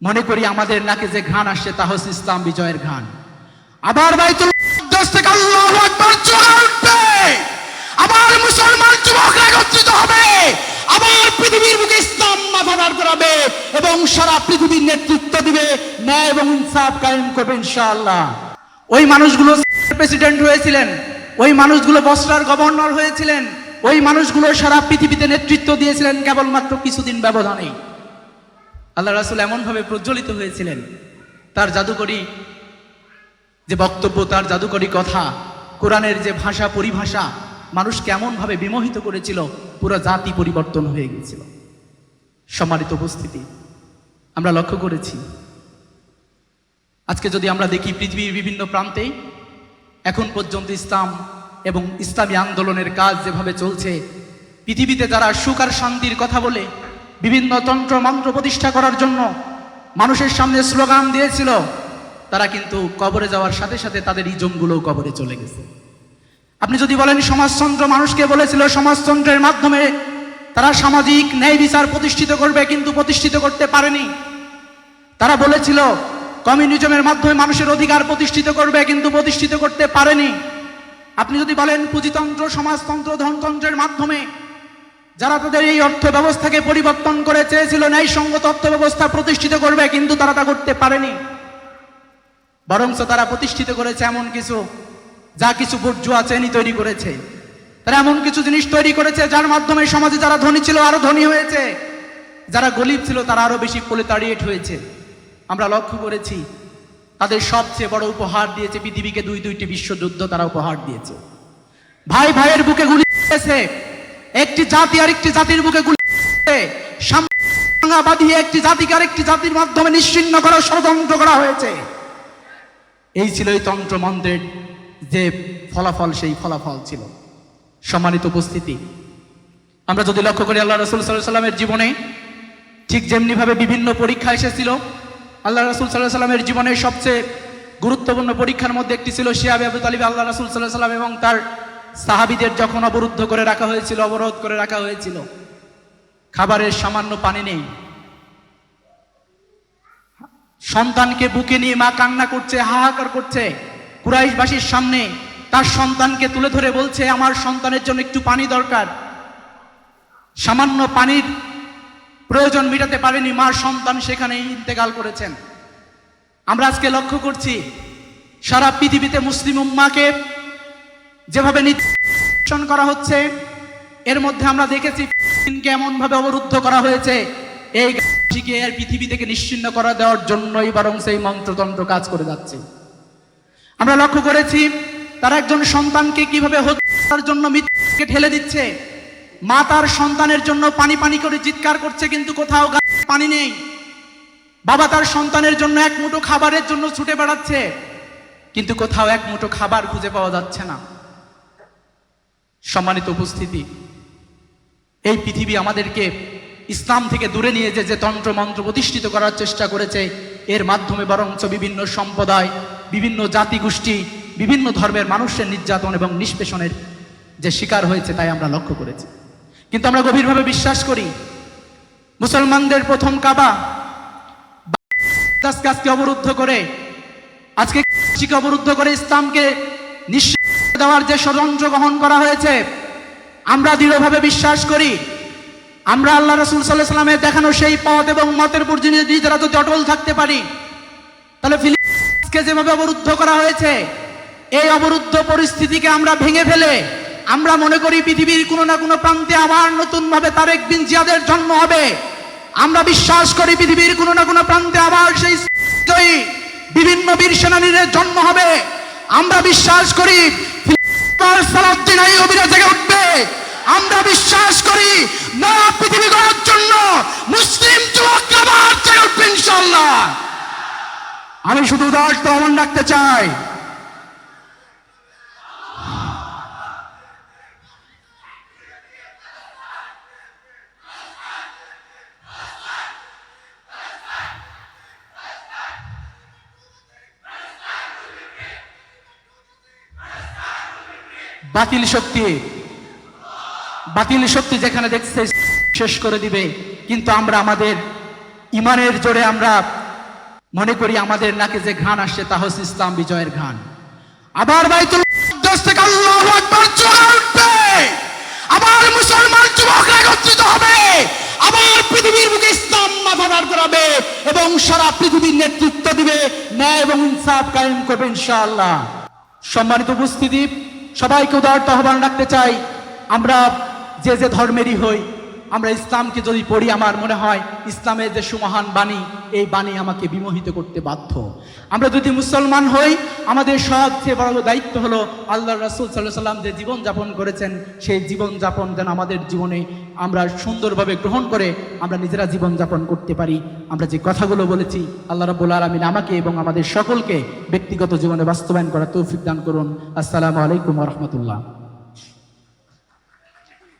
মনে করি আমাদের নাকে যে ঘ্রাণ আসছে তা হচ্ছে ইসলাম বিজয়ের ঘ্রাণ। আবার বাইতুল আবার মুসলমান একত্রিত হবে। আবার পৃথিবীর ইসলাম মাথা দাঁড় করাবে এবং সারা পৃথিবীর নেতৃত্ব দিবে, ন্যায় এবং ইনসাফ কায়েম করবে ইনশাআল্লাহ। ওই মানুষগুলো প্রেসিডেন্ট হয়েছিলেন, ওই মানুষগুলো বসরার গভর্নর হয়েছিলেন, ওই মানুষগুলো সারা পৃথিবীতে নেতৃত্ব দিয়েছিলেন, কেবলমাত্র কিছুদিন ব্যবধানেই। আল্লাহ রাসুল এমনভাবে প্রজ্বলিত হয়েছিলেন, তার জাদুকরী যে বক্তব্য, তার জাদুকরী কথা, কোরআনের যে ভাষা, পরিভাষা মানুষকে এমনভাবে বিমোহিত করেছিল, পুরো জাতি পরিবর্তন হয়ে গিয়েছিল। সম্মানিত উপস্থিতি, আমরা লক্ষ্য করেছি, আজকে যদি আমরা দেখি পৃথিবীর বিভিন্ন প্রান্তে, এখন পর্যন্ত ইসলাম এবং ইসলামী আন্দোলনের কাজ যেভাবে চলছে, পৃথিবীতে যারা সুখ আর শান্তির কথা বলে বিভিন্ন তন্ত্র মন্ত্র প্রতিষ্ঠা করার জন্য মানুষের সামনে স্লোগান দিয়েছিল, তারা কিন্তু কবরে যাওয়ার সাথে সাথে তাদের ইজমগুলোও কবরে চলে গেছে। আপনি যদি বলেন সমাজতন্ত্র মানুষকে বলেছিল, সমাজতন্ত্রের মাধ্যমে তারা সামাজিক ন্যায় বিচার প্রতিষ্ঠিত করবে, কিন্তু প্রতিষ্ঠিত করতে পারেনি। তারা বলেছিল, কমিউনিজমের মাধ্যমে মানুষের অধিকার প্রতিষ্ঠিত করবে, কিন্তু প্রতিষ্ঠিত করতে পারেনি। আপনি যদি বলেন পুঁজিতন্ত্র, সমাজতন্ত্র, ধনতন্ত্রের মাধ্যমে যারা তাদের এই অর্থ ব্যবস্থাকে পরিবর্তন করে চেয়েছিল, ন্যায়সঙ্গত অর্থ ব্যবস্থা প্রতিষ্ঠিত করবে, কিন্তু তারা তা করতে পারেনি। বরঞ্চ তারা প্রতিষ্ঠিত করেছে এমন কিছু, যা কিছু বুর্জুয়া চেনি তৈরি করেছে। তারা এমন কিছু জিনিস তৈরি করেছে, যার মাধ্যমে সমাজে যারা ধনী ছিল, আরও ধনী হয়েছে। যারা গরিব ছিল, তারা আরও বেশি প্রলেতারিয়েট হয়েছে। আমরা লক্ষ্য করেছি, তাদের সবচেয়ে বড় উপহার দিয়েছে পৃথিবীকে দুই দুইটি বিশ্বযুদ্ধ তারা উপহার দিয়েছে। ভাই ভাইয়ের বুকে গুলি একটি জাতি আর একটি জাতির বুকে গুলি বাঁধিয়ে একটি জাতিকে আরেকটি জাতির মাধ্যমে নিশ্চিন্ন করার ষড়যন্ত্র করা হয়েছে। এই ছিল এই তন্ত্র মন্ত্রের যে ফলাফল, সেই ফলাফল ছিল। সম্মানিত উপস্থিতি, আমরা যদি লক্ষ্য করি, আল্লাহ রসুল সাল্লাহ সাল্লামের জীবনে ঠিক যেমনিভাবে বিভিন্ন পরীক্ষা এসেছিল, আল্লাহ রসুল সাল্লাহ সাল্লামের জীবনের সবচেয়ে গুরুত্বপূর্ণ পরীক্ষার মধ্যে একটি ছিল শিয়াবে আবু তালিব, আল্লাহ রসুল সাল্লাহ সাল্লাম এবং তার সাহাবিদের যখন অবরুদ্ধ করে রাখা হয়েছিল, অবরোধ করে রাখা হয়েছিল, খাবারের সামান্য পানি নেই। সন্তানকে বুকে নিয়ে মা কান্না করছে, হাহাকার করছে। কুরাইশবাসীর সামনে তার সন্তানকে তুলে ধরে বলছে, আমার সন্তানের জন্য একটু পানি দরকার। সামান্য পানির প্রয়োজন মেটাতে পারেনি, মার সন্তান সেখানে ইন্তেকাল করেছেন। আমরা আজকে লক্ষ্য করছি, সারা পৃথিবীতে মুসলিম উম্মাকে যেভাবে নির্যাতন করা হচ্ছে, এর মধ্যে আমরা দেখেছি ফিলিস্তিনকে এমনভাবে অবরুদ্ধ করা হয়েছে। এই গাছটিকে আর পৃথিবী থেকে নিশ্চিন্ন করা দেওয়ার জন্যই বরং সেই মন্ত্রতন্ত্র কাজ করে যাচ্ছে। আমরা লক্ষ্য করেছি, তারা একজন সন্তানকে কীভাবে হত্যার জন্য মৃত্যুকে ঠেলে দিচ্ছে। মা তার সন্তানের জন্য পানি পানি করে চিৎকার করছে, কিন্তু কোথাও পানি নেই। বাবা তার সন্তানের জন্য এক মুঠো খাবারের জন্য ছুটে বেড়াচ্ছে, কিন্তু কোথাও এক মুঠো খাবার খুঁজে পাওয়া যাচ্ছে না। সম্মানিত উপস্থিতি, এই পৃথিবী আমাদেরকে ইসলাম থেকে দূরে নিয়ে যে যে তন্ত্র মন্ত্র প্রতিষ্ঠিত করার চেষ্টা করেছে, এর মাধ্যমে বরঞ্চ বিভিন্ন সম্প্রদায়, বিভিন্ন জাতিগোষ্ঠী, বিভিন্ন ধর্মের মানুষের নির্যাতন এবং নিষ্পেষণের যে শিকার হয়েছে তাই আমরা লক্ষ্য করেছি। কিন্তু আমরা গভীরভাবে বিশ্বাস করি, মুসলমানদের প্রথম কাবা গাছকে অবরুদ্ধ করে, আজকে অবরুদ্ধ করে ইসলামকে নিঃশ্বাস দেওয়ার যে ষড়যন্ত্র গ্রহণ করা হয়েছে, আমরা দৃঢ়ভাবে বিশ্বাস করি। আমরা আল্লাহ রসুল সাল্লাহ সাল্লামের দেখানো সেই পথ এবং মতের উপর যদি নিজেরা যদি অটল থাকতে পারি, তাহলে ফিলিস্তিনকে যেভাবে অবরুদ্ধ করা হয়েছে, এই অবরুদ্ধ পরিস্থিতিকে আমরা ভেঙে ফেলে, আমরা মনে করি পৃথিবীর কোনো না কোনো প্রান্তে আবার নতুন ভাবে তারেক বিন জিয়াদের জন্ম হবে। আমরা বিশ্বাস করি পৃথিবীর কোনো না কোনো প্রান্তে আবার সেই বিভিন্ন বীর সেনানীদের জন্ম হবে। আমরা বিশ্বাস করি সালাউদ্দিন আইয়ুবীরা জেগে উঠবে। আমরা বিশ্বাস করি না পৃথিবী গড়ার জন্য মুসলিম যুবক আবার জেগে উঠবে ইনশাল্লাহ আমি শুধু দশ প্রমাণ রাখতে চাই। বাতিল শক্তি। বাতিল শক্তি যেখানে দেখছে, শেষ করে দিবে। কিন্তু আমরা আমাদের ইমানের জোরে আমরা মনে করি আমাদের নাকে যে ঘ্রাণ আসছে, তা হচ্ছে ইসলাম বিজয়ের ঘ্রাণ। আবার বাইতুল আবার মুসলমান একত্রিত হবে। আবার পৃথিবীর বুকে ইসলাম মাথা করাবে এবং সারা পৃথিবীর নেতৃত্ব দিবে, ন্যায় এবং ইনসাফ কায়েম করবে ইনশাআল্লাহ। সম্মানিত উপস্থিতি সবাইকে উদারত আহ্বান রাখতে চাই। আমরা যে যে ধর্মেরই হই আমরা ইসলামকে যদি পড়ি, আমার মনে হয় ইসলামের যে সুমহান বাণী, এই বাণী আমাকে বিমোহিত করতে বাধ্য। আমরা যদি মুসলমান হই, আমাদের সবচেয়ে বড় দায়িত্ব হলো আল্লাহ রাসুল সাল্লাহ সাল্লাম যে জীবনযাপন করেছেন, সেই জীবনযাপন যেন আমাদের জীবনে আমরা সুন্দরভাবে গ্রহণ করে আমরা নিজেরা জীবনযাপন করতে পারি। আমরা যে কথাগুলো বলেছি, আল্লাহ রাবুল আলমিন আমাকে এবং আমাদের সকলকে ব্যক্তিগত জীবনে বাস্তবায়ন করার তৌফিক দান করুন। আসসালামু আলাইকুম রহমতুল্লাহ।